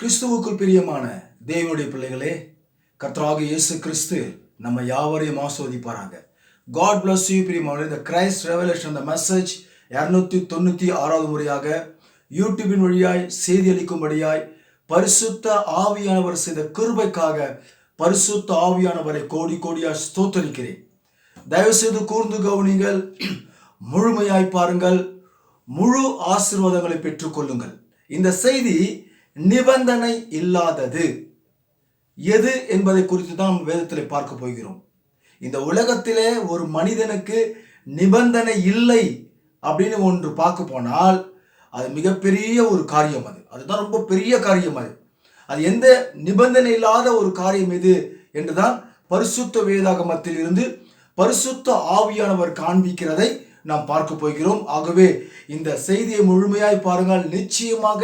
கிறிஸ்துவுக்குள் பிரியமான தேவனுடைய பிள்ளைகளே கர்த்தராக இயேசு கிறிஸ்து நம்ம யாவரையும் ஆஸ்வதிப்பாராங்க காட் பிளஸ் யூ பிரியமான இந்த கிரைஸ்ட் ரெவலேஷன் அந்த மெசேஜ் இரநூத்தி தொண்ணூற்றி ஆறாவது முறையாக யூடியூபின் வழியாய் செய்தி அளிக்கும்படியாய் பரிசுத்த ஆவியானவர் செய்த கிருபைக்காக பரிசுத்த ஆவியானவரை கோடி கோடியாய் ஸ்தோத்தரிக்கிறேன். தயவுசெய்து கூர்ந்து கவனிங்கள் முழுமையாய் பாருங்கள். முழு ஆசீர்வாதங்களை பெற்றுக்கொள்ளுங்கள். இந்த செய்தி நிபந்தனை இல்லாதது. எது என்பதை குறித்து தான் நம்ம வேதத்தில் பார்க்க போகிறோம். இந்த உலகத்திலே ஒரு மனிதனுக்கு நிபந்தனை இல்லை அப்படின்னு ஒன்று பார்க்க போனால் அது மிகப்பெரிய ஒரு காரியம் அது. அதுதான் ரொம்ப பெரிய காரியம் அது. அது எந்த நிபந்தனை இல்லாத ஒரு காரியம் எது என்றுதான் பரிசுத்த வேதாகமத்தில் இருந்து பரிசுத்த ஆவியானவர் காண்பிக்கிறதை நாம் பார்க்க போகிறோம். ஆகவே இந்த செய்தியை முழுமையாய் பாருங்கள். நிச்சயமாக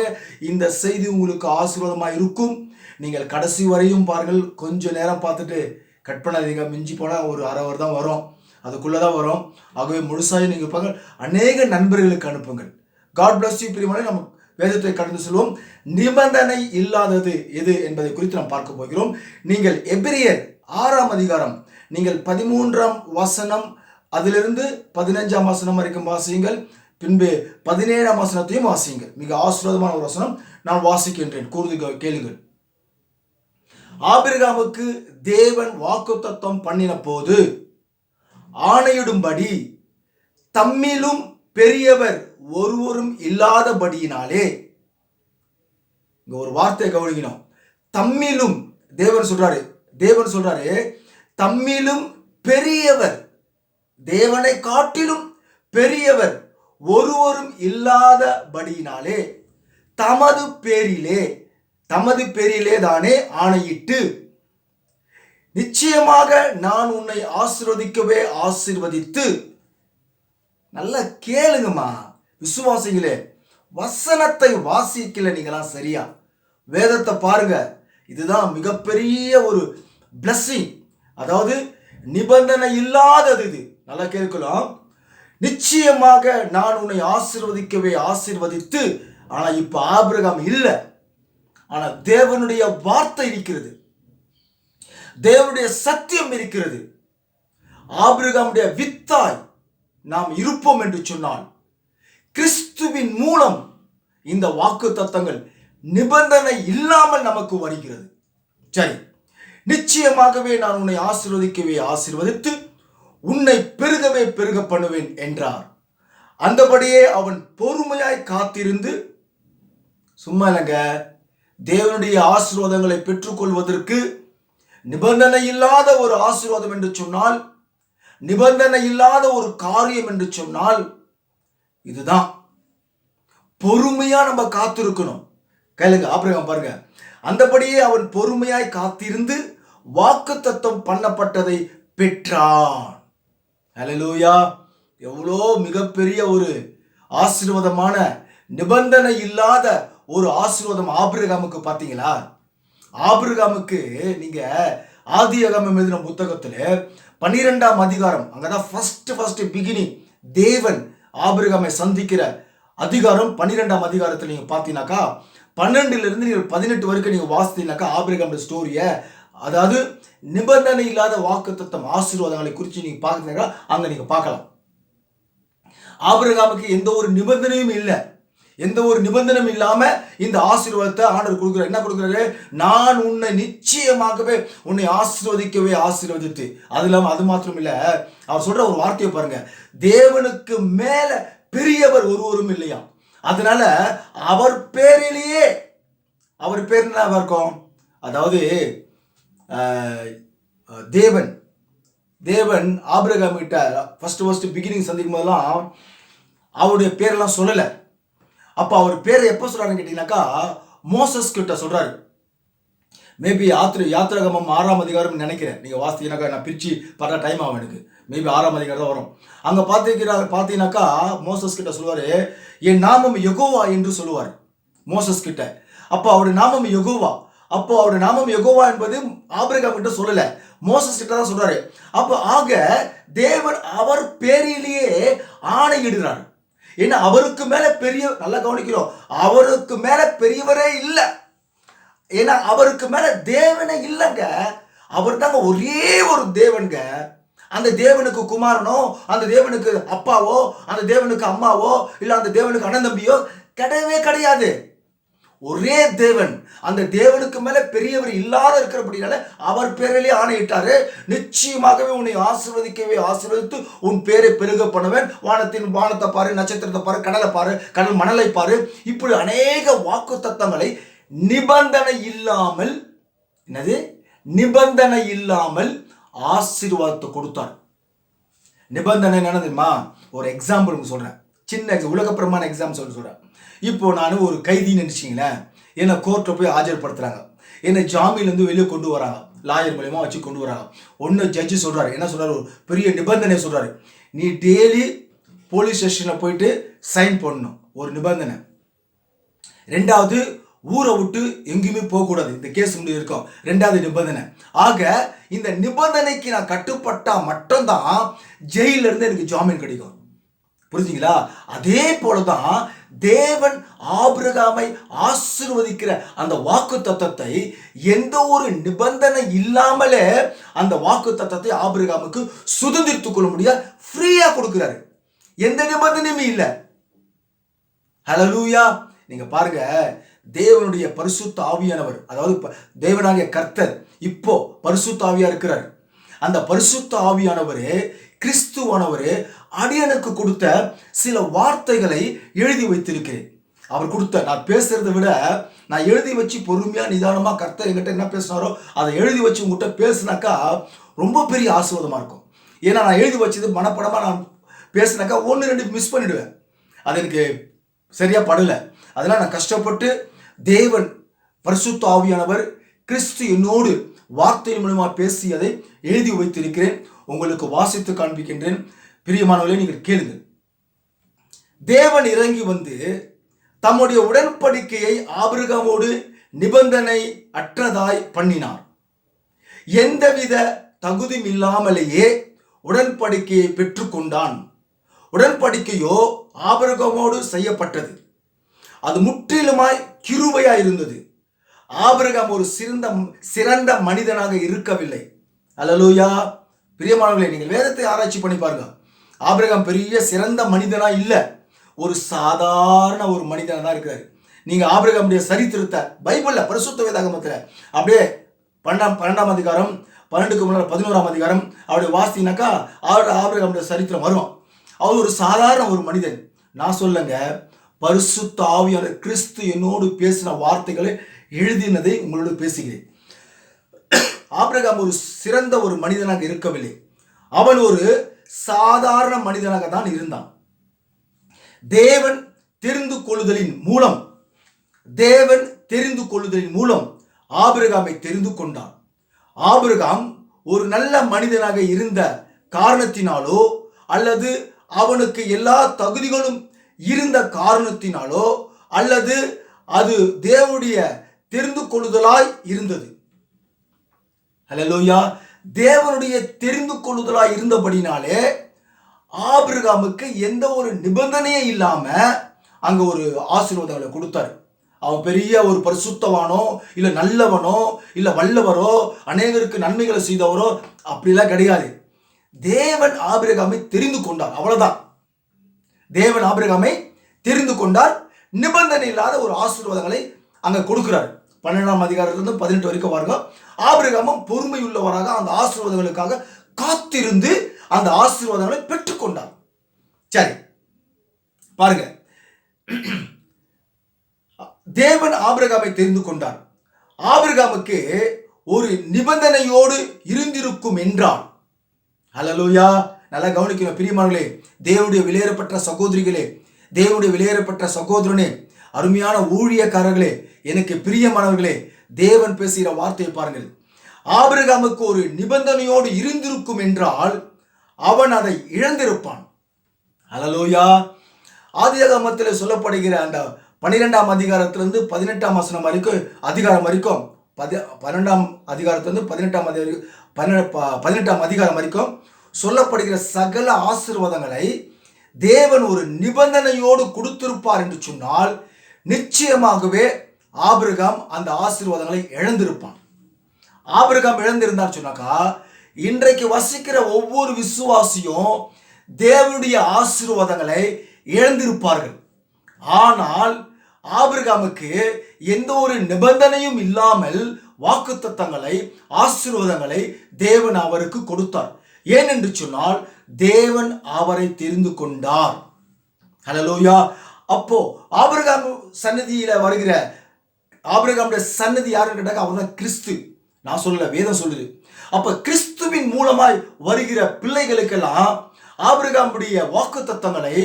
இந்த செய்தி உங்களுக்கு ஆசீர்வாதமாக இருக்கும். நீங்கள் கடைசி வரையும் பாருங்கள். கொஞ்சம் நேரம் பார்த்துட்டு கட் பண்ணாதீங்க. மிஞ்சி போனால் ஒரு அரை ஹவர் தான் வரும். அதுக்குள்ளே தான் வரும். ஆகவே முழுசாக நீங்கள் பாருங்கள். அநேக நண்பர்களுக்கு அனுப்புங்கள். காட் பிளஸ் யூ பிரியமான. நம்ம வேதத்தை கடந்து செல்வோம். நிபந்தனை இல்லாதது எது என்பதை குறித்து நாம் பார்க்க போகிறோம். நீங்கள் எபிரியர் ஆறாம் அதிகாரம் நீங்கள் பதிமூன்றாம் வசனம் அதிலிருந்து பதினஞ்சாம் வசனம் வரைக்கும் வாசியுங்கள். பின்பு பதினேழாம் வசனத்தையும் வாசியுங்கள். மிக ஆசீர்வாதமான ஒரு வசனம் நான் வாசிக்கின்றேன். கூறுது கேளுங்கள். ஆபிரகாமுக்கு தேவன் வாக்குத்தத்தம் பண்ணின போது ஆணையிடும்படி தம்மிலும் பெரியவர் ஒருவரும் இல்லாதபடியினாலே இங்க ஒரு வார்த்தையை கவனிக்கணும். தம்மிலும் தேவன் சொல்றாரு தேவன் சொல்றாரு தம்மிலும் பெரியவர் தேவனை காட்டிலும் பெரியவர் ஒருவரும் இல்லாதபடியினாலே தமது பேரிலே தமது பேரிலே தானே ஆணையிட்டு நிச்சயமாக நான் உன்னை ஆசிர்வதிக்கவே ஆசிர்வதித்து நல்லா கேளுங்கம்மா விசுவாசிகளே வசனத்தை வாசிக்கல நீங்களாம் சரியா? வேதத்தை பாருங்க. இதுதான் மிகப்பெரிய ஒரு பிளஸ்ஸிங் அதாவது நிபந்தனை இல்லாதது இது. நல்லா கேட்கலாம். நிச்சயமாக நான் உன்னை ஆசிர்வதிக்கவே ஆசிர்வதித்து ஆனால் இப்போ ஆபிரகாம் இல்லை. ஆனால் தேவனுடைய வார்த்தை இருக்கிறது. தேவனுடைய சத்தியம் இருக்கிறது. ஆபிரகாமுடைய வித்தாய் நாம் இருப்போம் என்று சொன்னால் கிறிஸ்துவின் மூலம் இந்த வாக்கு தத்தங்கள் நிபந்தனை இல்லாமல் நமக்கு வருகிறது. சரி. நிச்சயமாகவே நான் உன்னை ஆசிர்வதிக்கவே ஆசிர்வதித்து உன்னை பெருகவே பெருக பண்ணுவேன் என்றார். அந்தபடியே அவன் பொறுமையாய் காத்திருந்து சும்மா இல்லைங்க தேவனுடைய ஆசீர்வாதங்களை பெற்றுக்கொள்வதற்கு நிபந்தனை இல்லாத ஒரு ஆசீர்வாதம் என்று சொன்னால் நிபந்தனை இல்லாத ஒரு காரியம் என்று சொன்னால் இதுதான். பொறுமையா நம்ம காத்திருக்கணும். கேளுங்க அப்புறம் பாருங்க. அந்தபடியே அவன் பொறுமையாய் காத்திருந்து வாக்குத்தத்தம் பண்ணப்பட்டதை பெற்றான். ஹalleluya. எவ்வளோ மிகப்பெரிய ஒரு ஆசீர்வாதமான நிபந்தனை இல்லாத ஒரு ஆசீர்வாதம் ஆபிரகாமுக்கு பார்த்தீங்களா? ஆபிரகாமுக்கு நீங்கள் ஆதியகமம் எழுதின புத்தகத்தில் பன்னிரெண்டாம் அதிகாரம் அங்கே தான் ஃபர்ஸ்ட் ஃபர்ஸ்ட் பிகினிங் தேவன் ஆபிரகாமை சந்திக்கிற அதிகாரம் பன்னிரெண்டாம் அதிகாரத்தில் நீங்கள் பார்த்தீங்கன்னாக்கா பன்னெண்டுலேருந்து நீங்கள் பதினெட்டு வரைக்கும் நீங்கள் வாசித்தீங்கன்னாக்கா ஆபிரகாம் ஸ்டோரியை அதாவது நிபந்தனை இல்லாத வாக்குத்தத்தம் ஆசீர்வாதங்களை குறித்து நீங்கள் பார்க்குறீங்களா அங்கே நீங்கள் பார்க்கலாம். ஆபிரகாமுக்கு எந்த ஒரு நிபந்தனையும் இல்லை. எந்த ஒரு நிபந்தனையும் இல்லாம இந்த ஆசீர்வாதத்தை ஆண்டவர் கொடுக்குறாரு. என்ன கொடுக்குறாரு? நான் உன்னை நிச்சயமாகவே உன்னை ஆசீர்வதிக்கவே ஆசீர்வதித்து. அது இல்லாமல் அது மாத்திரம் இல்லை. அவர் சொல்ற ஒரு வார்த்தையை பாருங்க. தேவனுக்கு மேல பெரியவர் ஒருவரும் இல்லையா? அதனால அவர் பேரிலேயே அவர் பேர் என்ன இருக்கும்? அதாவது தேவன். தேவன் ஆபிரகாம் கிட்ட ஃபஸ்ட்டு பிகினிங் சந்திக்கும் போதெல்லாம் அவருடைய பேரெல்லாம் சொல்லலை. அப்போ அவர் பேரை எப்போ சொல்கிறாருன்னு கேட்டிங்கனாக்கா மோசஸ் கிட்ட சொல்கிறாரு மேபி யாத்திரை யாத்திராகமம் ஆறாம் அதிகாரம் நினைக்கிறேன். நீங்கள் வாசித்தீங்கன்னாக்கா நான் பிரித்து பார்த்தா டைம் ஆகும் எனக்கு. மேபி ஆறாம் அதிகாரம் தான் வரும். அங்கே பார்த்துக்கிறா பார்த்தீங்கன்னாக்கா மோசஸ் கிட்ட சொல்லுவார் என் நாமம் யகோவா என்று சொல்லுவார் மோசஸ் கிட்ட. அப்போ அவருடைய நாமம் யகோவா. அப்போ அவருடைய நாமம் யகோவா என்பது ஆபிரகாம் கிட்ட சொல்லல. மோசஸ் கிட்ட தான் சொல்றாரு. அப்போ ஆக தேவன் அவர் பேரிலேயே ஆணையிடுறார் ஏன்னா அவருக்கு மேல பெரிய நல்லா கவனிக்கிறோம். அவருக்கு மேல பெரியவரே இல்லை. ஏன்னா அவருக்கு மேல தேவனே இல்லைங்க. அவர் தாங்க ஒரே ஒரு தேவனுங்க. அந்த தேவனுக்கு குமாரனோ அந்த தேவனுக்கு அப்பாவோ அந்த தேவனுக்கு அம்மாவோ இல்லை அந்த தேவனுக்கு அண்ணன் தம்பியோ கிடையவே கிடையாது. ஒரே தேவன். அந்த தேவனுக்கு மேலே பெரியவர் இல்லாத இருக்கிறபடினால அவர் பேரிலே ஆணையிட்டாரு. நிச்சயமாகவே உன்னை ஆசிர்வதிக்கவே ஆசிர்வதித்து உன் பேரை பெருக பண்ணுவேன். வானத்தின் வானத்தை பாரு நட்சத்திரத்தை பாரு கடலை பாரு கடல் மணலை பாரு. இப்படி அநேக வாக்கு தத்தங்களை நிபந்தனை இல்லாமல் என்னது? நிபந்தனை இல்லாமல் ஆசீர்வாதத்தை கொடுத்தார். நிபந்தனை என்ன தெரியுமா? ஒரு எக்ஸாம்பிள் சொல்றேன். சின்ன உலகப்பிரமான உலகப்பிரமாண எக்ஸாம் சொல்லி சொல்றேன். இப்போ நான் ஒரு கைதின்னு நினச்சிங்களேன். என்னை கோர்ட்டில் போய் ஆஜர்படுத்துகிறாங்க என்னை ஜாமீன்லேருந்து வெளியே கொண்டு வராங்க. லாயர் மூலயமா வச்சு கொண்டு வராங்க. ஒன்று ஜட்ஜு சொல்கிறாரு என்ன சொல்கிறாரு ஒரு பெரிய நிபந்தனை சொல்கிறாரு நீ டெய்லி போலீஸ் ஸ்டேஷனில் போயிட்டு சைன் பண்ணணும். ஒரு நிபந்தனை. ரெண்டாவது ஊரை விட்டு எங்கேயுமே போகக்கூடாது. இந்த கேஸ் முடிவு இருக்கும். ரெண்டாவது நிபந்தனை. ஆக இந்த நிபந்தனைக்கு நான் கட்டுப்பட்டால் மட்டும்தான் ஜெயிலிருந்து எனக்கு ஜாமீன் கிடைக்கும். புரிஞ்சுங்களா? அதே போல தான் தேவன் ஆபிரகாமை ஆசிர்வதிக்கிற அந்த வாக்கு தத்தத்தை எந்த ஒரு நிபந்தனை இல்லாமலே அந்த வாக்கு தத்தத்தை ஆபிரகாமுக்கு சுதந்திரித்துக் கொள்ள முடியாது ஃப்ரீயா கொடுக்கிறாரு. எந்த நிபந்தனையுமே இல்லை. ஹலலூயா நீங்க பாருங்க தேவனுடைய பரிசுத்த ஆவியானவர் அதாவது தேவனாகிய கர்த்தர் இப்போ பரிசுத்த ஆவியா இருக்கிறார். அந்த பரிசுத்த ஆவியானவரே கிறிஸ்துவானவரே அடியனுக்கு கொடுத்த சில வார்த்தைகளை எழுதி வைத்திருக்கிறேன். அவர் கொடுத்த நான் பேசுறதை விட நான் எழுதி வச்சு பொறுமையா நிதானமா கர்த்தர் என்கிட்ட என்ன பேசினாரோ அதை எழுதி வச்சு உங்ககிட்ட பேசுனாக்கா ரொம்ப பெரிய ஆசீர்வாதமா இருக்கும். ஏன்னா நான் எழுதி வச்சது மனப்படமா நான் பேசினாக்கா ஒன்று ரெண்டு மிஸ் பண்ணிடுவேன். அது எனக்கு சரியா படல. அதெல்லாம் நான் கஷ்டப்பட்டு தேவன் பரிசுத்த ஆவியானவர் கிறிஸ்து என்னோடு வார்த்தையின் மூலமா பேசியதை எழுதி வைத்திருக்கிறேன். உங்களுக்கு வாசித்து காண்பிக்கின்றேன். பிரியமானவர்களே நீங்கள் கேளுங்கள் தேவன் இறங்கி வந்து தம்முடைய உடன்படிக்கையை ஆபிரகமோடு நிபந்தனை அற்றதாய் பண்ணினார். எந்தவித தகுதியும் இல்லாமலேயே உடன்படிக்கையை பெற்றுக்கொண்டான் உடன்படிக்கையோ ஆபிரகமோடு செய்யப்பட்டது. அது முற்றிலுமாய் கிருபையாய் இருந்தது. ஆபிரகாம் ஒரு சிறந்த சிறந்த மனிதனாக இருக்கவில்லை. அல்லலூயா. பிரியமானவர்களே நீங்கள் வேதத்தை ஆராய்ச்சி பண்ணி பாருங்க. ஆபிரகாம் பெரிய சிறந்த மனிதனா இல்லை. ஒரு சாதாரண ஒரு மனிதனாக தான் இருக்கிறார். நீங்கள் ஆபிரகாமுடைய சரித்திரத்தை பைபிளில் பரிசுத்த வேதாகமத்தில் அப்படியே பன்னெண்டாம் பன்னெண்டாம் அதிகாரம் பன்னெண்டுக்கு முன்னால் பதினோராம் அதிகாரம் அவருடைய வாசினாக்கா அவர் ஆபிரகாமுடைய சரித்திரம் வரும். அவர் ஒரு சாதாரண ஒரு மனிதன். நான் சொல்லுங்க பரிசுத்த ஆவியான கிறிஸ்து என்னோடு பேசின வார்த்தைகளை எழுதினதை உங்களோடு பேசுகிறேன். ஆபிரகாம் ஒரு சிறந்த ஒரு மனிதனாக இருக்கவில்லை. அவன் ஒரு சாதாரண மனிதனாக தான் இருந்தான். தேவன் தெரிந்து கொள்ளுதலின் மூலம் தேவன் தெரிந்து கொள்ளுதலின் மூலம் ஆபிரகாமை தெரிந்து கொண்டான். ஆபிரகாம் ஒரு நல்ல மனிதனாக இருந்த காரணத்தினாலோ அல்லது அவனுக்கு எல்லா தகுதிகளும் இருந்த காரணத்தினாலோ அல்லது அது தேவனுடைய தெரிந்து கொள்ளுதலாய் இருந்தது. ஹலலோயா தேவனுடைய தெரிந்து கொள்ளுதலாக இருந்தபடினாலே ஆபிரகாமுக்கு எந்த ஒரு நிபந்தனையே இல்லாமல் அங்கே ஒரு ஆசீர்வாதங்களை கொடுத்தாரு. அவன் பெரிய ஒரு பரிசுத்தவானோ இல்லை நல்லவனோ இல்லை வல்லவரோ அநேகருக்கு நன்மைகளை செய்தவரோ அப்படிலாம் கிடையாது. தேவன் ஆபிரகாமை தெரிந்து கொண்டார் அவ்வளோதான் தேவன் ஆபிரகாமை தெரிந்து கொண்டார் நிபந்தனை இல்லாத ஒரு ஆசீர்வாதங்களை அங்கே கொடுக்கிறார். பன்னெண்டாம் அதிகாரத்திலிருந்து பதினெட்டு வரைக்கும் பாருங்க. ஆபிரகாமம் பொறுமை உள்ளவராக அந்த ஆசீர்வாதங்களுக்காக காத்திருந்து அந்த ஆசீர்வாதங்களை பெற்றுக்கொண்டார். சரி. பாருங்க. தேவன் ஆபிரகாமை தெரிந்து கொண்டார். ஆபிரகாமுக்கு ஒரு நிபந்தனையோடு இருந்திருக்கும் என்றால் ஹலலூயா நல்லா கவனிக்கணும். பிரியமானங்களே தேவனுடைய விலையேறப்பட்ட சகோதரிகளே தேவனுடைய விலையேறப்பட்ட சகோதரனே அருமையான ஊழியக்காரர்களே எனக்கு பிரியமானவர்களே தேவன் பேசுகிற வார்த்தையை பாருங்கள். ஆபிரகாமுக்கு ஒரு நிபந்தனையோடு இருந்திருக்கும் என்றால் அவன் அதை இழந்திருப்பான். அலலோயா ஆதியாகமத்தில் சொல்லப்படுகிற அந்த பன்னிரெண்டாம் அதிகாரத்திலிருந்து பதினெட்டாம் வசனம் வரைக்கும் அதிகாரம் வரைக்கும் பதி பன்னெண்டாம் அதிகாரத்திலிருந்து பதினெட்டாம் அதிகாரி பன்ன ப- பதினெட்டாம் அதிகாரம் வரைக்கும் சொல்லப்படுகிற சகல ஆசீர்வாதங்களை தேவன் ஒரு நிபந்தனையோடு கொடுத்திருப்பார் என்று சொன்னால் நிச்சயமாகவே ஆபிரகாம் அந்த ஆசீர்வாதங்களை இழந்திருப்பான். ஆபிரகாம் இழந்திருந்தார் சொன்னாக்கா இன்றைக்கு வசிக்கிற ஒவ்வொரு விசுவாசியும் தேவனுடைய ஆசீர்வாதங்களை இழந்திருப்பார்கள். ஆனால் ஆபிரகாமுக்கு எந்த ஒரு நிபந்தனையும் இல்லாமல் வாக்குத்தத்தங்களை ஆசீர்வாதங்களை தேவன் அவருக்கு கொடுத்தார். ஏனென்று சொன்னால் தேவன் அவரை தெரிந்து கொண்டார். ஹலலூயா அப்போ ஆபிரகாம் சன்னதியில் வருகிற ஆபிரகாமுடைய சன்னதி யாருன்னு கேட்டாக்க அவர் தான் கிறிஸ்து. நான் சொல்லல வேதம் சொல்லுது. அப்போ கிறிஸ்துவின் மூலமாய் வருகிற பிள்ளைகளுக்கெல்லாம் ஆபிரகாமுடைய வாக்கு தத்தங்களை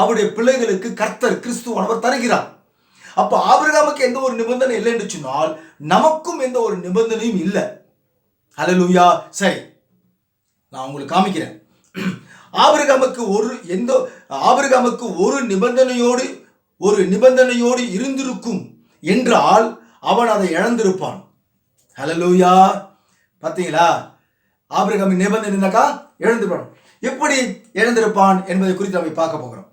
அவருடைய பிள்ளைகளுக்கு கர்த்தர் கிறிஸ்துவானவர் தருகிறார். அப்போ ஆபிரகாமுக்கு எந்த ஒரு நிபந்தனை இல்லைன்னு சொன்னால் நமக்கும் எந்த ஒரு நிபந்தனையும் இல்லை. ஹalleluya. சரி நான் உங்களுக்கு காமிக்கிறேன். ஆபிரகாமுக்கு ஒரு எந்த ஆபிரகாமுக்கு ஒரு நிபந்தனையோடு ஒரு நிபந்தனையோடு இருந்திருக்கும் என்றால் அவன் அதை இழந்திருப்பான். ஹலலூயா பார்த்தீங்களா? ஆபிரகாமின் நிபந்தனைனாக்கா இருந்தாக்கா இழந்திருப்பான். எப்படி இழந்திருப்பான் என்பதை குறித்து நம்ம பார்க்க போகிறோம்.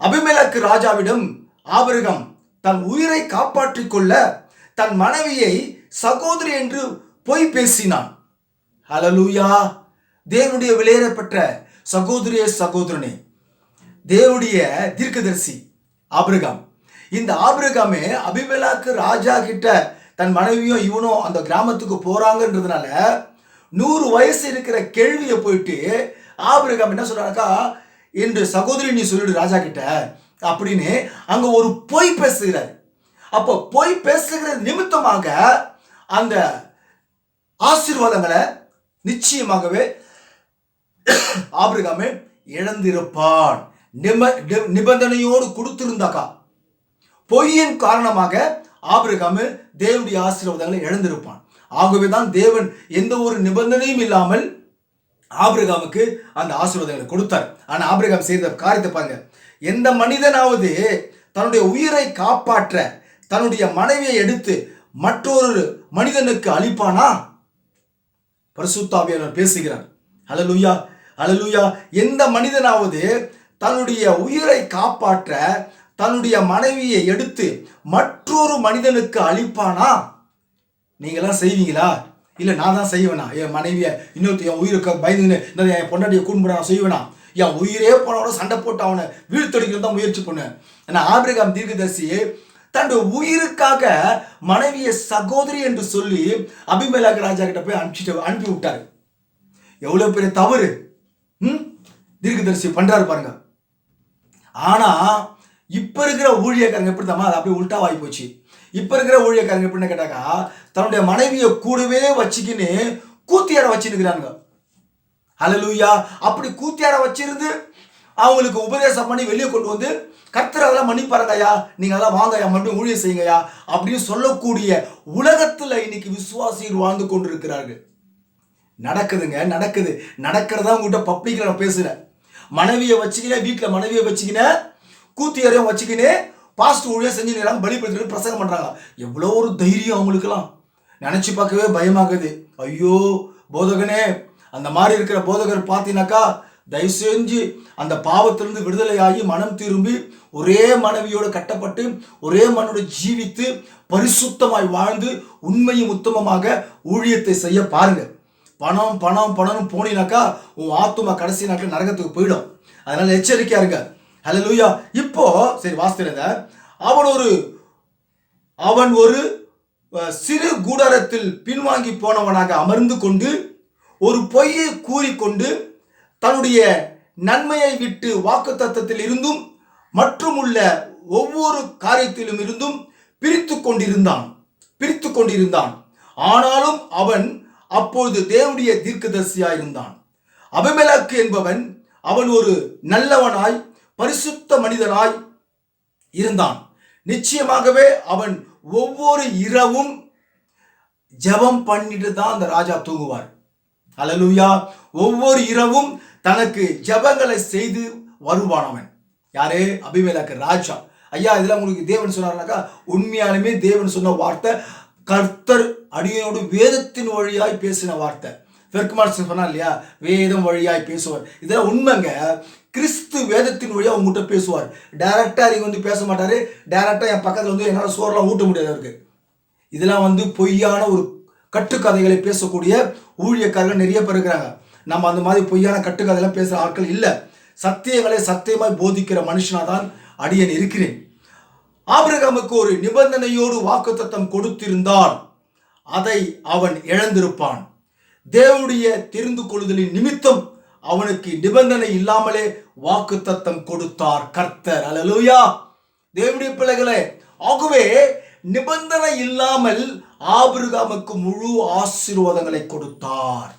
அபிமேலக்கு ராஜாவிடம் ஆபிரகம் தன் உயிரை காப்பாற்றிக் கொள்ள தன் மனைவியை சகோதரி என்று பொய் பேசினான். ஹலலூயா தேவனுடைய விளையரப்பெற்ற சகோதரியே சகோதரனே தேவனுடைய தீர்க்கதரிசி ஆபிரகாம். இந்த ஆபிரகாமே அபிமலாக்கு ராஜா கிட்ட தன் மனைவியும் இவனும் அந்த கிராமத்துக்கு போறாங்கன்றதுனால நூறு வயசு இருக்கிற கேள்வியை போயிட்டு ஆபிரகாம் என்ன சொல்றாக்கா என்று சகோதரி நீ சொல்லிடு ராஜா கிட்ட அப்படின்னு அங்க ஒரு பொய் பேசுகிறார். அப்போ பொய் பேசுகிற நிமித்தமாக அந்த ஆசீர்வாதங்களை நிச்சயமாகவே ஆபிரகாமே இழந்திருப்பான். நிப நி- நிபந்தனையோடு கொடுத்திருந்தாக்கா. பொய்யின் காரணமாக ஆபிரகாமு தேவனுடைய ஆசீர்வாதங்களை இழந்திருப்பான். ஆகவே தான் தேவன் எந்த ஒரு நிபந்தனையும் இல்லாமல் ஆபிரகாமுக்கு அந்த ஆசீர்வாதங்களை கொடுத்தார். ஆனால் ஆபிரகாம் செய்த காரியத்தை பாருங்க. எந்த மனிதனாவது தன்னுடைய உயிரை காப்பாற்ற தன்னுடைய மனைவியை எடுத்து மற்றொரு மனிதனுக்கு அளிப்பானா? பரிசுத்தாவியானவர் பேசுகிறார். ஹalleluya. அழலுயா எந்த மனிதனாவது தன்னுடைய உயிரை காப்பாற்ற தன்னுடைய மனைவியை எடுத்து மற்றொரு மனிதனுக்கு அளிப்பானா? நீங்களாம் செய்வீங்களா? இல்லை நான் தான் செய்வேனா? என் மனைவியை இன்னொருத்த என் உயிருக்கு பயந்துன்னு இந்த என் பொண்டாட்டியை கூண்டு நான் செய்வேனா? என் உயிரே போனவன சண்டை போட்டு அவனை வீழ்த்தடிக்கிறது தான் முயற்சி பண்ணேன். ஏன்னா ஆபிரகாம் தீர்க்கதரிசி தன்னுடைய உயிருக்காக மனைவியை சகோதரி என்று சொல்லி அபிமேலாக ராஜா கிட்ட போய் அனுப்பிச்சிட்டு அனுப்பி விட்டார் எவ்வளோ பெரிய தவறு. தீர்க்கதரிசி பண்ணுறாரு பாருங்க. ஆனால் இப்போ இருக்கிற ஊழியக்காரங்க எப்படி தான் அது அப்படியே உல்டாவாகி போச்சு. இப்போ இருக்கிற ஊழியக்காரங்க எப்படின்னு கேட்டாக்கா தன்னுடைய மனைவியை கூடவே வச்சுக்கின்னு கூத்தியார வச்சுருக்கிறாங்க அலலூயா அப்படி கூத்தியார வச்சிருந்து அவங்களுக்கு உபதேசம் பண்ணி வெளியே கொண்டு வந்து கர்த்தர் அதெல்லாம் மன்னிப்பாருங்கய்யா. நீங்கள் அதெல்லாம் வாங்கய்யா. மறுபடியும் ஊழியம் செய்யுங்கய்யா. அப்படின்னு சொல்லக்கூடிய உலகத்தில் இன்னைக்கு விசுவாசிகள் வாழ்ந்து கொண்டிருக்கிறார்கள். நடக்குதுங்க நடக்குது. நடக்கிறதா உங்கள்கிட்ட பப்ளிக்கில் நான் பேசுகிறேன் மனைவியை வச்சுக்கினேன் வீட்டில் மனைவியை வச்சுக்கினேன் கூத்தியரையும் வச்சுக்கினேன் பாஸ்ட் ஊழியம் செஞ்சுக்கிறாங்க பலிப்படுத்திட்டு பிரசங்கம் பண்ணுறாங்க எவ்வளோ ஒரு தைரியம் அவங்களுக்கெல்லாம். நினச்சி பார்க்கவே பயமாகுது ஐயோ போதகனே அந்த மாதிரி இருக்கிற போதகர் பார்த்தீங்கன்னாக்கா தயவு செஞ்சு அந்த பாவத்திலிருந்து விடுதலையாகி மனம் திரும்பி ஒரே மனைவியோடு கட்டப்பட்டு ஒரே மனோடு ஜீவித்து பரிசுத்தமாய் வாழ்ந்து உண்மையும் உத்தமமாக ஊழியத்தை செய்ய பாருங்கள் பணம் பணம் பணம்னு போனீனாக்கா உன் ஆத்துமா கடைசி நாட்டில் நரகத்துக்கு போயிடும். அதனால எச்சரிக்கையா இருங்க. லூயா இப்போ சரி வாசித்திருந்த அவன் ஒரு அவன் ஒரு சிறு கூடாரத்தில் பின்வாங்கி போனவனாக அமர்ந்து கொண்டு ஒரு பொய்யை கூறிக்கொண்டு தன்னுடைய நன்மையை விட்டு வாக்குத்தத்தத்தில் இருந்தும் மற்றும் உள்ள ஒவ்வொரு காரியத்திலும் இருந்தும் பிரித்து கொண்டிருந்தான். பிரித்து கொண்டிருந்தான். ஆனாலும் அவன் அப்பொழுது தேவனுடைய தீர்க்கதரிசியாய் இருந்தான். அபிமெலக்கு என்பவன் அவன் ஒரு நல்லவனாய் பரிசுத்த மனிதனாய் இருந்தான். நிச்சயமாகவே அவன் ஒவ்வொரு இரவும் ஜெபம் பண்ணிட்டு தான் அந்த ராஜா தூங்குவார். அலலுயா ஒவ்வொரு இரவும் தனக்கு ஜெபங்களை செய்து வருவானவன் யாரே? அபிமேலாக்கு அபிமேலக்கு ராஜா. ஐயா இதெல்லாம் உங்களுக்கு தேவன் சொன்னார்னாக்கா உண்மையாலுமே தேவன் சொன்ன வார்த்தை கர்த்தர் அடியோடு வேதத்தின் வழியாய் பேசின வார்த்தை. பெருக்குமார் சொன்னா இல்லையா? வேதம் வழியாய் பேசுவார். இதெல்லாம் உண்மைங்க. கிறிஸ்து வேதத்தின் வழியாக உங்ககிட்ட பேசுவார். டைரக்டாக நீங்கள் வந்து பேச மாட்டார். டைரக்டாக என் பக்கத்தில் வந்து என்னால் சோறுலாம் ஊட்ட முடியாது அவருக்கு. இதெல்லாம் வந்து பொய்யான ஒரு கட்டுக்கதைகளை பேசக்கூடிய ஊழியக்காரர்கள் நிறைய பேர் இருக்கிறாங்க. நம்ம அந்த மாதிரி பொய்யான கட்டுக்கதையெல்லாம் பேசுகிற ஆட்கள் இல்லை. சத்தியங்களை சத்தியமாய் போதிக்கிற மனுஷனாக தான் அடியன் இருக்கிறேன். ஆபிரகாமுக்கு ஒரு நிபந்தனையோடு வாக்குத்தத்தம் கொடுத்திருந்தால் அதை அவன் இழந்திருப்பான். தேவனுடைய தெரிந்து கொள்ளுதலின் நிமித்தம் அவனுக்கு நிபந்தனை இல்லாமலே வாக்குத்தத்தம் கொடுத்தார் கர்த்தர். அலலூயா தேவனுடைய பிள்ளைகளே ஆகவே நிபந்தனை இல்லாமல் ஆபிரகாமுக்கு முழு ஆசீர்வாதங்களை கொடுத்தார்.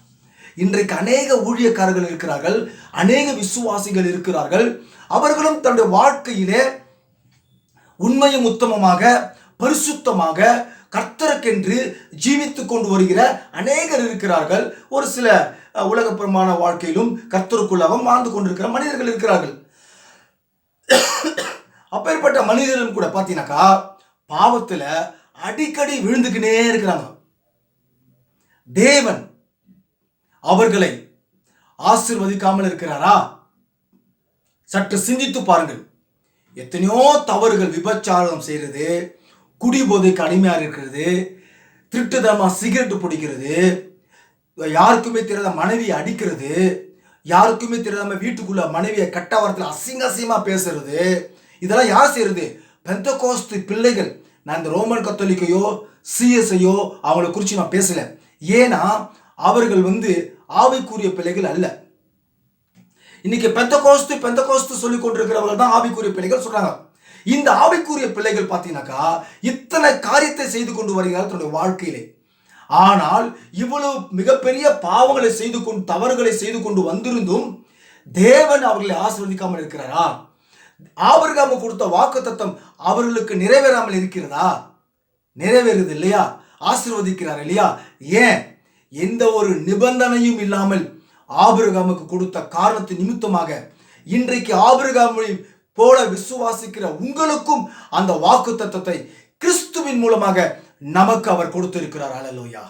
இன்றைக்கு அநேக ஊழியக்காரர்கள் இருக்கிறார்கள் அநேக விசுவாசிகள் இருக்கிறார்கள். அவர்களும் தன்னுடைய வாழ்க்கையிலே உண்மையும் உத்தமமாக பரிசுத்தமாக கர்த்தருக்கென்று ஜீவித்து கொண்டு வருகிற அநேகர் இருக்கிறார்கள். ஒரு சில உலகப்புறமான வாழ்க்கையிலும் கர்த்தருக்குள்ளாகவும் வாழ்ந்து கொண்டிருக்கிற மனிதர்கள் இருக்கிறார்கள். அப்பேற்பட்ட மனிதர்களும் கூட பார்த்தீங்கன்னாக்கா பாவத்தில் அடிக்கடி விழுந்துக்கினே இருக்கிறாங்க. தேவன் அவர்களை ஆசிர்வதிக்காமல் இருக்கிறாரா? சற்று சிந்தித்து பாருங்கள். எத்தனையோ தவறுகள் விபச்சாரம் செய்கிறது குடிபோதைக்கு அடிமையாக இருக்கிறது திருட்டுதனமாக சிகரெட்டு பிடிக்கிறது யாருக்குமே தெரியாத மனைவியை அடிக்கிறது யாருக்குமே தெரியாம வீட்டுக்குள்ள மனைவியை கட்ட வாரத்தில் அசிங்க அசிங்கமாக பேசுறது இதெல்லாம் யார் செய்யறது? பெந்தகோஸ்து பிள்ளைகள். நான் இந்த ரோமன் கத்தோலிக்கையோ சிஎஸ்ஐயோ அவங்கள குறித்து நான் பேசலை. ஏன்னா அவர்கள் வந்து ஆவிக்குரிய பிள்ளைகள் அல்ல. இன்னைக்கு பெந்த கோஸ்து பெந்த கோஸ்து சொல்லி கொண்டிருக்கிறவர்கள் தான் ஆவிக்குரிய பிள்ளைகள் சொல்றாங்க. இந்த ஆவிக்குரிய பிள்ளைகள் பார்த்தீங்கன்னாக்கா இத்தனை காரியத்தை செய்து கொண்டு வருகிறார் தன்னுடைய வாழ்க்கையிலே. ஆனால் இவ்வளவு மிகப்பெரிய பாவங்களை செய்து கொண்டு தவறுகளை செய்து கொண்டு வந்திருந்தும் தேவன் அவர்களை ஆசிர்வதிக்காமல் இருக்கிறாரா? ஆபர்காம கொடுத்த வாக்குத்தத்தம் அவர்களுக்கு நிறைவேறாமல் இருக்கிறதா? நிறைவேறுது இல்லையா? ஆசிர்வதிக்கிறார் இல்லையா? ஏன்? எந்த ஒரு நிபந்தனையும் இல்லாமல் ஆபிரகாமுக்கு கொடுத்த காரணத்து நிமித்தமாக இன்றைக்கு ஆபிரகாமை போல விசுவாசிக்கிற உங்களுக்கும் அந்த வாக்கு தத்துவத்தை கிறிஸ்துவின் மூலமாக நமக்கு அவர் கொடுத்திருக்கிறார். அலலோயா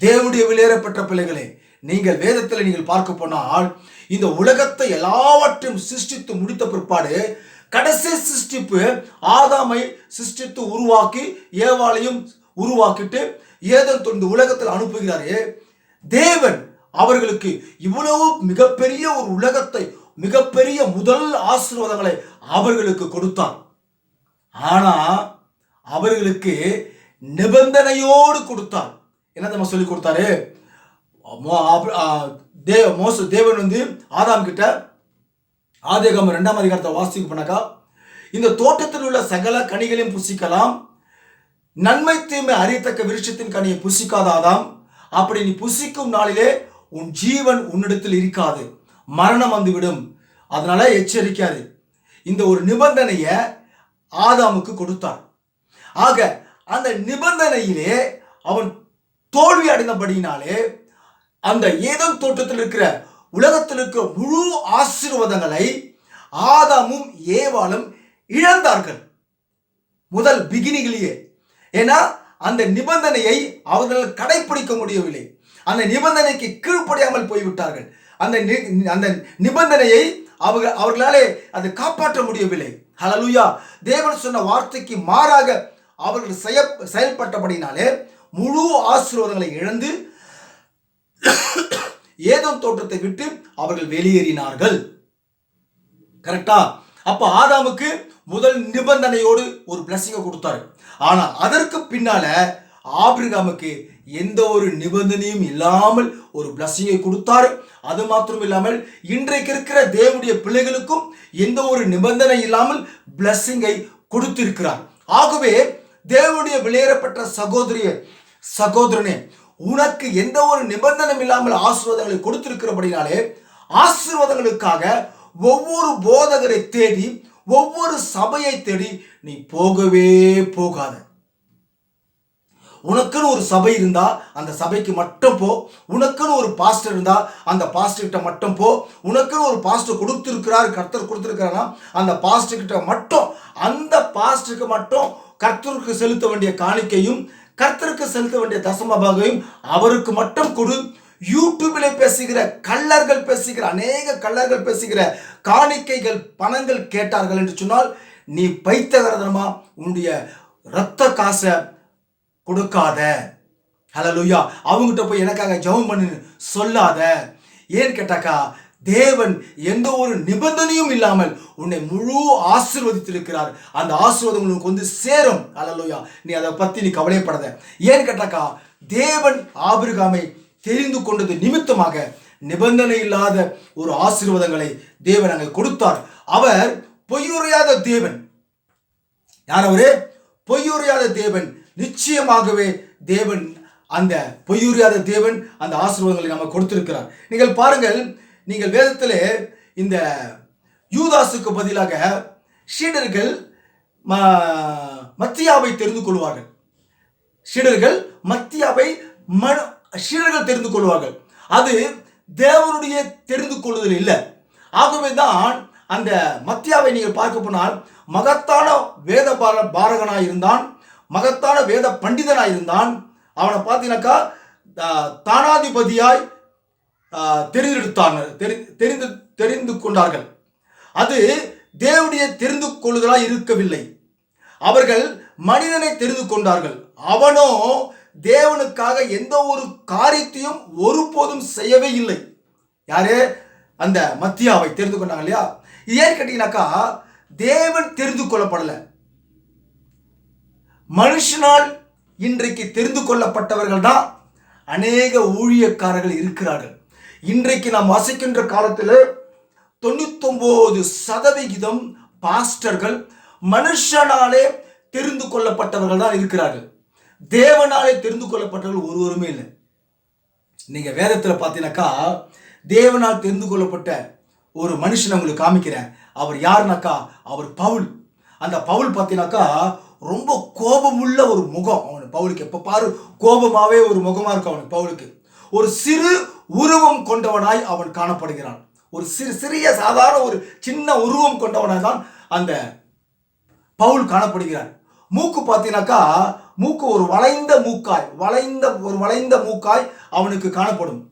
தேவனுடைய வெளியேறப்பட்ட பிள்ளைகளே நீங்கள் வேதத்தில் நீங்கள் பார்க்க போனால் இந்த உலகத்தை எல்லாவற்றையும் சிருஷ்டித்து முடித்த பிற்பாடு கடைசி சிருஷ்டிப்பு ஆதாமை சிருஷ்டித்து உருவாக்கி ஏவாளையும் உருவாக்கிட்டு ஏதன் தொண்டு உலகத்தில் அனுப்புகிறாரே தேவன் அவர்களுக்கு இவ்வளவு மிகப்பெரிய ஒரு உலகத்தை மிகப்பெரிய முதல் ஆசீர்வாதங்களை அவர்களுக்கு கொடுத்தான். ஆனா அவர்களுக்கு நிபந்தனையோடு கொடுத்தார் என்ன நம்ம சொல்லி கொடுத்தாரு? மோ- தே மோச தேவன் வந்து ஆதாம் கிட்ட ஆதேகம் ரெண்டாம் அதிகாரத்தை வாசிக்க பண்ணாக்கா இந்த தோட்டத்தில் உள்ள சகல கனிகளையும் புசிக்கலாம் நன்மை தீமை அறியத்தக்க விருட்சத்தின் கனியை புசிக்காத ஆதாம் அப்படி நீ புசிக்கும் நாளிலே உன் ஜீவன் உன்னிடத்தில் இருக்காது. மரணம் வந்துவிடும். அதனால எச்சரிக்காது. இந்த ஒரு நிபந்தனையை ஆதாமுக்கு கொடுத்தார். ஆக அந்த நிபந்தனையிலே அவன் தோல்வி அடைந்தபடியினாலே அந்த ஏதோ தோட்டத்தில் இருக்கிற உலகத்தில் இருக்கிற முழு ஆசீர்வாதங்களை ஆதாமும் ஏவாளும் இழந்தார்கள். முதல் பிகினிகளிலே ஏன்னா அந்த நிபந்தனையை அவர்கள் கடைபிடிக்க முடியவில்லை. அந்த நிபந்தனைக்கு கீழ்ப்படியாமல் போய்விட்டார்கள். அந்த நி- அந்த நிபந்தனையை அவர்கள் அவர்களாலே அதை காப்பாற்ற முடியவில்லை. ஹலலுயா தேவன் சொன்ன வார்த்தைக்கு மாறாக அவர்கள் செய செயல்பட்டபடினாலே முழு ஆசீர்வாதங்களை இழந்து ஏதோ தோற்றத்தை விட்டு அவர்கள் வெளியேறினார்கள். கரெக்டா அப்ப ஆதாமுக்கு முதல் நிபந்தனையோடு ஒரு பிளஸிங்கை கொடுத்தாரு. ஆனா அதற்கு பின்னால ஆபிரகாமுக்கு எந்த ஒரு நிபந்தனையும் இல்லாமல் ஒரு பிளஸ்ஸிங்கை கொடுத்தாரு. அது மாத்திரம் இல்லாமல் இன்றைக்கு இருக்கிற தேவனுடைய பிள்ளைகளுக்கும் எந்த ஒரு நிபந்தனை இல்லாமல் பிளஸ்ஸிங்கை கொடுத்திருக்கிறார். ஆகவே தேவனுடைய வெளியேறப்பட்ட சகோதரிய சகோதரனே உனக்கு எந்த ஒரு நிபந்தனையும் இல்லாமல் ஆசீர்வாதங்களை கொடுத்திருக்கிறபடினாலே ஆசீர்வாதங்களுக்காக ஒவ்வொரு போதகரை தேடி ஒவ்வொரு சபையை தேடி நீ போகவே போகாத. உனக்குன்னு ஒரு சபை இருந்தால் அந்த சபைக்கு மட்டும் போ. உனக்குன்னு ஒரு பாஸ்டர் இருந்தால் அந்த பாஸ்டர்கிட்ட மட்டும் போ. உனக்குன்னு ஒரு பாஸ்டர் கொடுத்துருக்கிறார் கர்த்தர் கொடுத்திருக்கிறாரா அந்த பாஸ்டர்கிட்ட மட்டும் அந்த பாஸ்டருக்கு மட்டும் கர்த்தருக்கு செலுத்த வேண்டிய காணிக்கையும் கர்த்தருக்கு செலுத்த வேண்டிய தசமபாகையும் அவருக்கு மட்டும் கொடு. யூடியூபிலே பேசுகிற கள்ளர்கள் பேசுகிற அநேக கள்ளர்கள் பேசுகிற காணிக்கைகள் பணங்கள் கேட்டார்கள் என்று சொன்னால் நீ பைத்தகரதனமா உன்னுடைய இரத்த காசை கொடுக்காத. ஹalleluya அவங்ககிட்ட போய் எனக்காக ஜெபம் பண்ணு சொல்லாத. ஏன்னு கேட்டாக்கா தேவன் எந்த ஒரு நிபந்தனையும் இல்லாமல் உன்னை முழு ஆசிர்வதித்திருக்கிறார். அந்த ஆசீர்வாதம் உங்களுக்கு வந்து சேரும். அலலுயா நீ அதை பற்றி நீ கவலைப்படாத. ஏன்னு கேட்டாக்கா தேவன் ஆபிரகாமை தெரிந்து கொண்டது நிமித்தமாக நிபந்தனை இல்லாத ஒரு ஆசீர்வாதங்களை தேவன் அங்கே கொடுத்தார். அவர் பொய்யுறையாத தேவன். யார் அவரு? பொய்யுறையாத தேவன். நிச்சயமாகவே தேவன் அந்த பொய்யுரையாத தேவன் அந்த ஆசீர்வாதங்களை நம்ம கொடுத்திருக்கிறார். நீங்கள் பாருங்கள் நீங்கள் வேதத்தில் இந்த யூதாசுக்கு பதிலாக ஷீடர்கள் ம- மத்தியாவை தெரிந்து கொள்வார்கள். ஷீடர்கள் மத்தியாவை மன ஷீடர்கள் தெரிந்து கொள்வார்கள். அது தேவனுடைய தெரிந்து கொள்ளுதல் இல்லை. ஆகவே தான் அந்த மத்தியாவை நீங்கள் பார்க்க போனால் மகத்தான வேத பார பாரகனாக இருந்தான் மகத்தான வேத பண்டிதனாக இருந்தான் அவனை பார்த்தீங்கன்னாக்கா தானாதிபதியாய் தெரிந்தெடுத்தாங்க. தெரி தெரிந்து தெரிந்து கொண்டார்கள். அது தேவனுடைய தெரிந்து கொள்ளுதலாக இருக்கவில்லை. அவர்கள் மனிதனை தெரிந்து கொண்டார்கள். அவனோ தேவனுக்காக எந்த ஒரு காரியத்தையும் ஒருபோதும் செய்யவே இல்லை. யாரே? அந்த மத்தியாவை தெரிந்து கொண்டாங்க இல்லையா? ஏன் கேட்டீங்கன்னாக்கா தேவன் தெரிந்து கொள்ளப்படலை. மனுஷனால் இன்றைக்கு தெரிந்து கொள்ளப்பட்டவர்கள் தான் அநேக ஊழியக்காரர்கள் இருக்கிறார்கள். இன்றைக்கு நாம் வசிக்கின்ற காலத்தில் தொண்ணூத்தொன்பது சதவிகிதம் பாஸ்டர்கள் மனுஷனாலே தெரிந்து கொள்ளப்பட்டவர்கள் தான் இருக்கிறார்கள். தேவனாலே தெரிந்து கொள்ளப்பட்டவர்கள் ஒருவருமே இல்லை. நீங்க வேதத்தில் பார்த்தீங்கன்னாக்கா தேவனால் தெரிந்து கொள்ளப்பட்ட ஒரு மனுஷனை உங்களுக்கு காமிக்கிறேன். அவர் யாருனாக்கா? அவர் பவுல். அந்த பவுல் பார்த்தீங்கன்னாக்கா ரொம்ப கோபமுள்ள ஒரு முகம் அவனுக்கு பவுலுக்கு. எப்போ பாரு கோபமாகவே ஒரு முகமாக இருக்கும் அவனுக்கு பவுலுக்கு. ஒரு சிறு உருவம் கொண்டவனாய் அவன் காணப்படுகிறான். ஒரு சிறு சிறிய சாதாரண ஒரு சின்ன உருவம் கொண்டவனாய் தான் அந்த பவுல் காணப்படுகிறார் மூக்கு பார்த்தீங்கன்னாக்கா மூக்கு ஒரு வளைந்த மூக்காய் வளைந்த ஒரு வளைந்த மூக்காய் அவனுக்கு காணப்படும்.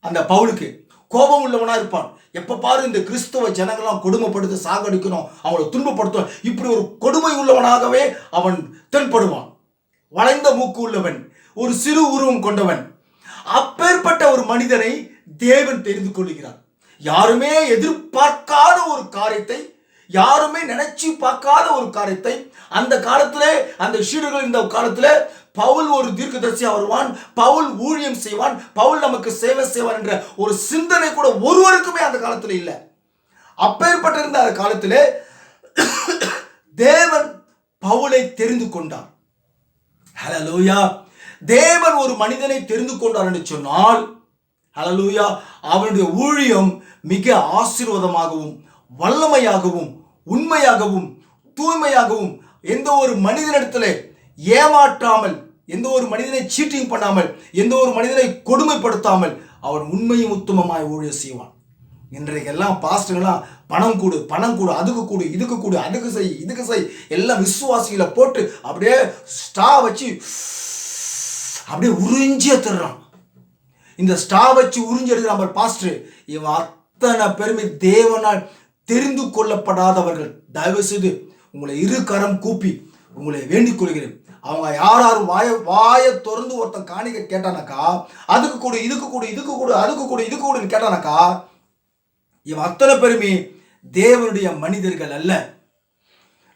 அந்த பவுலுக்கு. கோபம் உள்ளவனா இருப்பான். எப்ப பாரு இந்த கிறிஸ்தவ ஜனங்களாம் கொடுமைப்படுத்த சாகடிக்கணும் அவங்களை துன்பப்படுத்தணும் இப்படி ஒரு கொடுமை உள்ளவனாகவே அவன் தென்படுவான். வளைந்த மூக்கு உள்ளவன் ஒரு சிறு உருவம் கொண்டவன். அப்பேற்பட்ட ஒரு மனிதனை தேவன் தெரிந்து கொள்கிறார். யாருமே எதிர்பார்க்காத ஒரு காரியத்தை யாருமே நினைச்சு பார்க்காத ஒரு காரியத்தை அந்த காலத்திலே அந்த சீடர்கள் இந்த காலத்தில் பவுல் ஒரு தீர்க்கதரிசியா வருவான் பவுல் ஊழியம் செய்வான் பவுல் நமக்கு சேவை செய்வான் என்ற ஒரு சிந்தனை கூட ஒருவருக்குமே அந்த காலத்தில் இல்லை. அப்பேற்பட்டிருந்த அந்த காலத்திலே தேவன் பவுலை தெரிந்து கொண்டார். ஹலலூயா தேவன் ஒரு மனிதனை தெரிந்து கொண்டார் என்று சொன்னால் ஹலலூயா அவனுடைய ஊழியம் மிக ஆசீர்வாதமாகவும் வல்லமையாகவும் உண்மையாகவும் தூய்மையாகவும் எந்த ஒரு மனிதனிடத்தில் ஏமாற்றாமல் எந்த ஒரு மனிதனை சீட்டிங் பண்ணாமல் எந்த ஒரு மனிதனை கொடுமைப்படுத்தாமல் அவன் உண்மையும் உத்தமமாய் ஊழியர் செய்வான். இன்றைக்கெல்லாம் பாஸ்டர்லாம் பணம் கொடு பணம் கொடு அதுக்கு கொடு இதுக்கு கூடு அதுக்கு செய் இதுக்கு செய் எல்லாம் விசுவாசிகளை போட்டு அப்படியே ஸ்டா வச்சு அப்படியே உறிஞ்சி எடுத்துடுறான் இந்த ஸ்டா வச்சு உறிஞ்சி எடுக்கிறான் நம்ம பாஸ்டர் இவன் அத்தனை பெருமை தேவனால் தெரிந்து கொள்ளப்படாதவர்கள். தயவு செய்து உங்களை இரு கரம் கூப்பி உங்களை வேண்டிக் கொள்கிறேன். அவங்க யார் யார் வாய வாயை திறந்து ஒருத்தன் காணிக்க கேட்டானாக்கா அதுக்கு கொடு இதுக்கு கொடு இதுக்கு கொடு அதுக்கு கொடு இதுக்கு கொடுன்னு கேட்டானாக்கா இவன் அத்தனை பெருமை தேவனுடைய மனிதர்கள் அல்ல.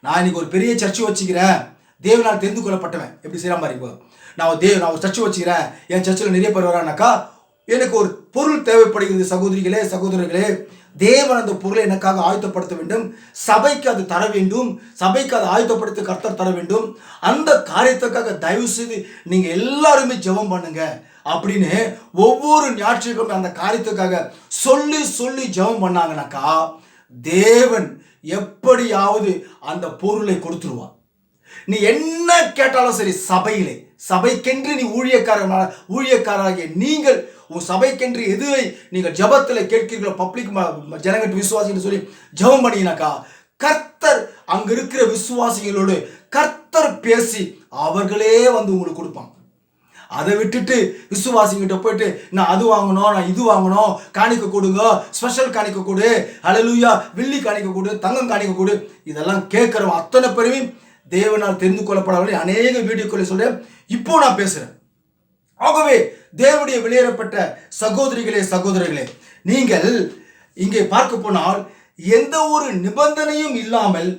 நான் இன்னைக்கு ஒரு பெரிய சர்ச்சை வச்சுக்கிறேன். தேவனால் தெரிந்து கொள்ளப்பட்டவன். எப்படி செய்யற மாதிரி இப்போ. நான் ஒரு தேவ நான் ஒரு சர்ச்சை வச்சுக்கிறேன். என் சர்ச்சில் நிறைய பேர் வரானாக்கா எனக்கு ஒரு பொருள் தேவைப்படுகிறது சகோதரிகளே சகோதரர்களே தேவன் அந்த பொருளை எனக்காக ஆயத்தப்படுத்த வேண்டும். சபைக்கு அது தர வேண்டும். சபைக்கு அதை ஆயத்தப்படுத்த கர்த்தர் தர வேண்டும். அந்த காரியத்துக்காக தயவு செய்து நீங்கள் எல்லாருமே ஜெபம் பண்ணுங்க. அப்படின்னு ஒவ்வொரு ஞாயிற்றுக்கிழமை அந்த காரியத்துக்காக சொல்லி சொல்லி ஜெபம் பண்ணாங்கனாக்கா தேவன் எப்படியாவது அந்த பொருளை கொடுத்துருவான் நீ என்ன கேட்டாலும் சரி சபையிலே. சபைக்கென்று நீ ஊழியக்காரமான ஊழியக்காரராகிய நீங்கள் உன் சபைக்கென்று எதுவை நீங்கள் ஜபத்தில் கேட்கிறீர்களோ பப்ளிக் ஜனங்கட்டு விசுவாசின்னு சொல்லி ஜெபம் பண்ணினாக்கா கர்த்தர் அங்கே இருக்கிற விசுவாசிகளோடு கர்த்தர் பேசி அவர்களே வந்து உங்களுக்கு கொடுப்பாங்க அதை விட்டுட்டு விசுவாசிங்கிட்ட போயிட்டு நான் அது வாங்கணும் நான் இது வாங்கணும் காணிக்க கொடுங்க ஸ்பெஷல் காணிக்க கொடு அலலுயா வில்லி காணிக்க கொடு தங்கம் காணிக்க கொடு. இதெல்லாம் கேட்குறவன் அத்தனை பேருமே தேவனால் தெரிந்து கொள்ளப்படவில்லை அநேக வீடியோக்களை சொல்கிறேன் இப்போ நான் பேசுகிறேன் ஆகவே தேவனுடைய வெளியேறப்பட்ட சகோதரிகளே சகோதரர்களே நீங்கள் இங்கே பார்க்க போனால் எந்த ஒரு நிபந்தனையும் இல்லாமல்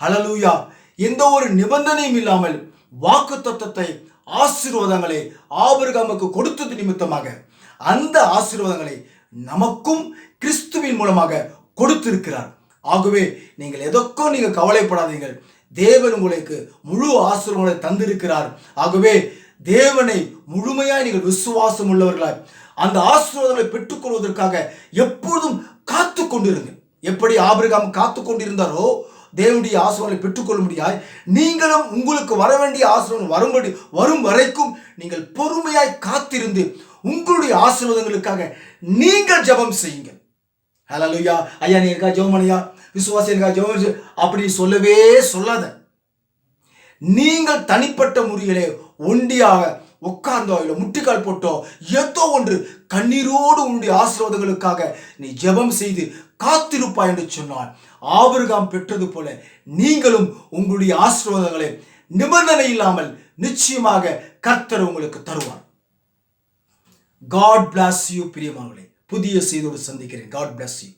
ஹலலூயா எந்த ஒரு நிபந்தனையும் இல்லாமல் வாக்கு தத்துவத்தை ஆசீர்வாதங்களை ஆபிரகாமுக்கு கொடுத்தது நிமித்தமாக அந்த ஆசீர்வாதங்களை நமக்கும் கிறிஸ்துவின் மூலமாக கொடுத்திருக்கிறார். ஆகவே நீங்கள் எதற்கும் நீங்கள் கவலைப்படாதீங்கள் தேவன் உங்களுக்கு முழு ஆசீர்வாதங்களை தந்திருக்கிறார். ஆகவே தேவனை முழுமையாய் நீங்கள் விசுவாசம் உள்ளவர்களாய் அந்த ஆசீர்வாதங்களை பெற்றுக்கொள்வதற்காக எப்பொழுதும் காத்து கொண்டிருங்க எப்படி ஆபிரகாம் காத்து கொண்டிருந்தாரோ தேவனுடைய ஆசீர்வாதங்களை பெற்றுக்கொள்ள முடியாய் நீங்களும் உங்களுக்கு வர வேண்டிய ஆசீர்வாதம் வரும்படி வரும் வரைக்கும் நீங்கள் பொறுமையாய் காத்திருந்து உங்களுடைய ஆசீர்வாதங்களுக்காக நீங்கள் ஜெபம் செய்யுங்கள். ஹalleluya ஐயா நீ இருக்கா? ஜெபம் விசுவாசி இருக்கா? ஜெபம் பண்ணு. அப்படி சொல்லவே சொல்லாத. நீங்கள் தனிப்பட்ட முறையிலே ஒண்டியாக உட்கார்ந்தோ இல்லை முட்டிக்கால் போட்டோ ஏதோ ஒன்று கண்ணீரோடு உன்னுடைய ஆசீர்வாதங்களுக்காக நீ ஜெபம் செய்து காத்திருப்பாய் என்று சொன்னால் ஆபிரகாம் பெற்றது போல நீங்களும் உங்களுடைய ஆசீர்வாதங்களை நிபந்தனை இல்லாமல் நிச்சயமாக கர்த்தர் உங்களுக்கு தருவார். காட் பிளாஸ் யூ பிரியமானவர்களே. புதிய செய்தோடு சந்திக்கிறேன். God plus you